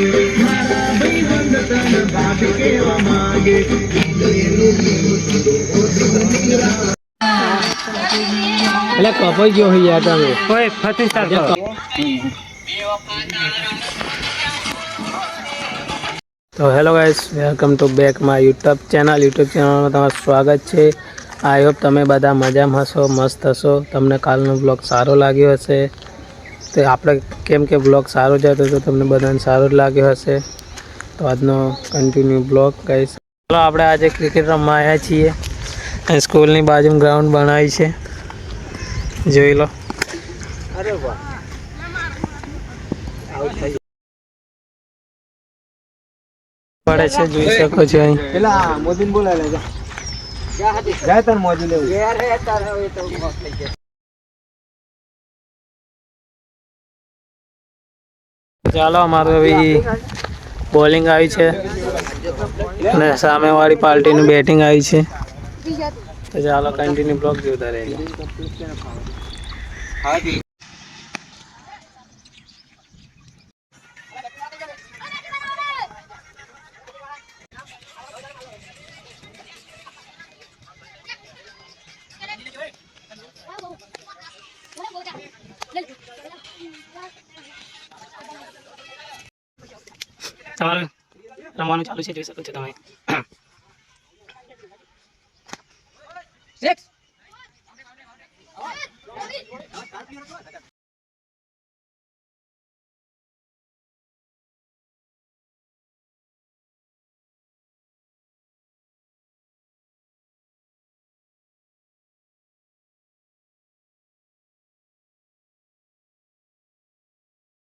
એટલે કપાઈ ગયો યાર તમે ફતી તો hello guys welcome to back my YouTube channel. YouTube ચેનલમાં તમારું સ્વાગત છે. આઈ હોપ તમે બધા મજામાં હશો મસ્ત હશો. તમને કાલનો બ્લોગ સારો લાગ્યો હશે. તો આપણે કેમ કે બ્લોગ સારો જતો તો તમને બધાને સારો જ લાગ્યો હશે. તો આજનો કન્ટિન્યુ બ્લોગ કહીશ ચાલો આપણે આજે ક્રિકેટ રમવા આવ્યા છીએ. સ્કૂલની બાજુમાં ગ્રાઉન્ડ બનાવી છે. જોઈ લો. અરે પડે છે જોઈ શકો છો અહીં. પેલા મોદીને બોલાય લે જા જાય તાર મોદી લેવું. ચાલો, અમારું ભાઈ બોલિંગ આવી છે. અને સામેવાળી પાર્ટીનું બેટિંગ આવી છે. તો ચાલો કન્ટિન્યુ બ્લોક જોતા રહેજો તમારું રમવાનું ચાલુ છે જોઈ શકો છો તમે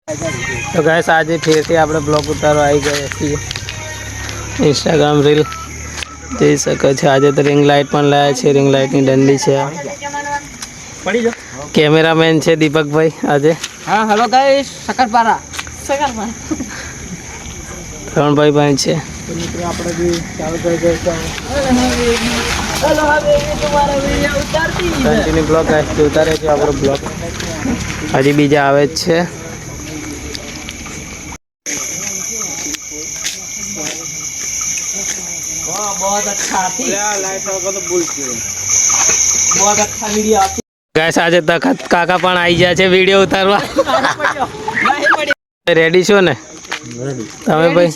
તો ગાઈસ આજે ફેરથી આપણે બ્લોગ ઉતારો આવી ગયા છીએ. ઇન્સ્ટાગ્રામ રીલ જઈ શકે છે આજે તો રિંગ લાઇટ પણ લાયા છે રિંગ લાઇટની દંડી છે કેમેરામેન છે દીપકભાઈ આજે. હા હેલો ગાઈસ શકરપારા. રણભાઈ ભાઈ છે. મિત્રો આપણે બી ચાલુ કરી દઈશું. કન્ટિન્યુ બ્લોગ આપણો બ્લોગ હજી બીજા આવે જ છે. बहुत अच्छा थी लाइट होगा तो भूल गए बहुत अच्छा वीडियो आती ગાઈસ આજે તખત કાકા પણ આવી ગયા છે વિડીયો ઉતારવા नहीं पड़ी રેડી છો ને તમે ભાઈ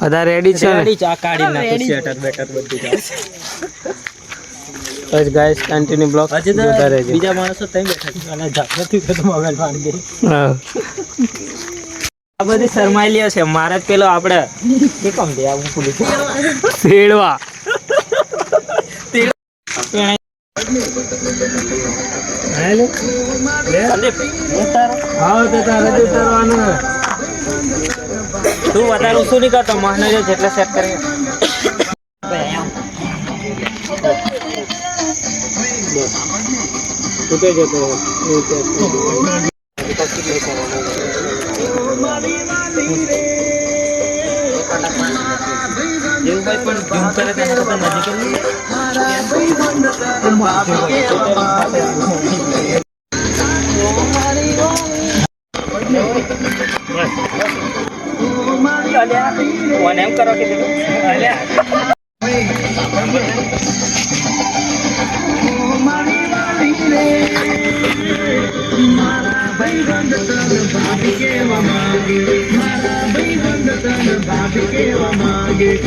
બધા રેડી છો ને ચા કાઢી નાખું શેટર બેટર બધું બસ ગાઈસ કન્ટિન્યુ બ્લોગ હજી તો જોતા રહેજો બીજા માણસો ત્યાં બેઠા છે અને જાગૃતિ તો મોબાઈલ માંડી દે હા આ બધી શરમાયેલી છે. મારે જ પેલો આપણે કે કોમ દે હું ભૂલી શેડવા. સંદીપ ઉતારો હા તો. તું વધારે શું નહીં કરતો જો જેટલા સેટ કરી તૂટે જતો ભાઈ નજીક એમ કરો કે અલ્યા વાળો લાઈક કરે એમ બોલ એટલે એક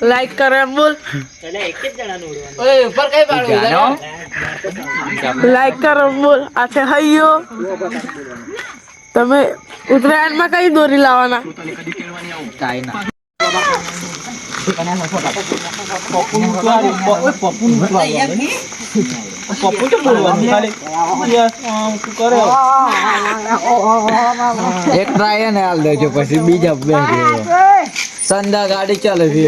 જ કરે બોલ. ઓય ઉપર કઈ પાડું લાઈક કરે બોલ. આ છે હૈયો. તમે ઉત્તરાયણમાં કઈ દોરી લાવવાના? એક ટ્રાય ને હાલ દેજો પછી બીજા બે સંધા ગાડી ચાલે છે.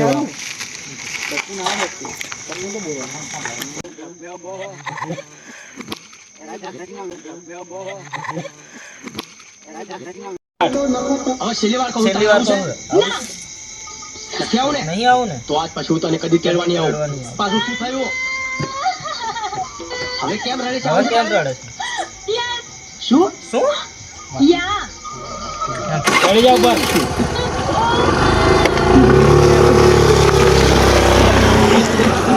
નહીં આવું ને. તો આજ પાછું તને કદી કેળવાની આવું. પાછું શું થયું? હવે કેમ રડે છે? હવે કેમ રડે છે? શું? શું? ચડી જાવ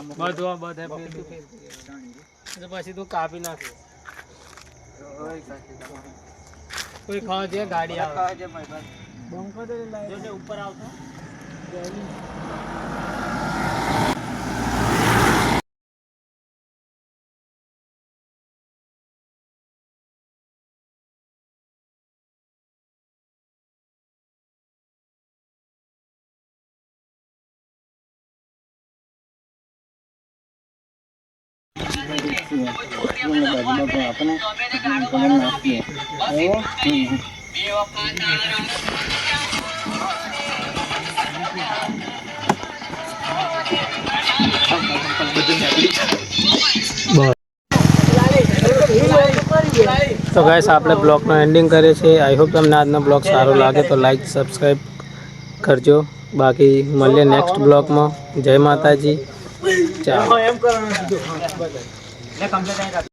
બધું બધે તો પછી તું કાપી નાખે. કોઈ ખાવા છે ગાડી આવે. ઉપર આવતો. તો ગાઈસ આપણે બ્લોગનો એન્ડિંગ કરીએ છીએ. આઈ હોપ તમને આજનો બ્લોગ સારો લાગે તો લાઈક સબસ્ક્રાઈબ કરજો. બાકી મળીએ નેક્સ્ટ બ્લોગમાં. જય માતાજી. ચાલો. લે કમ્પ્લીટ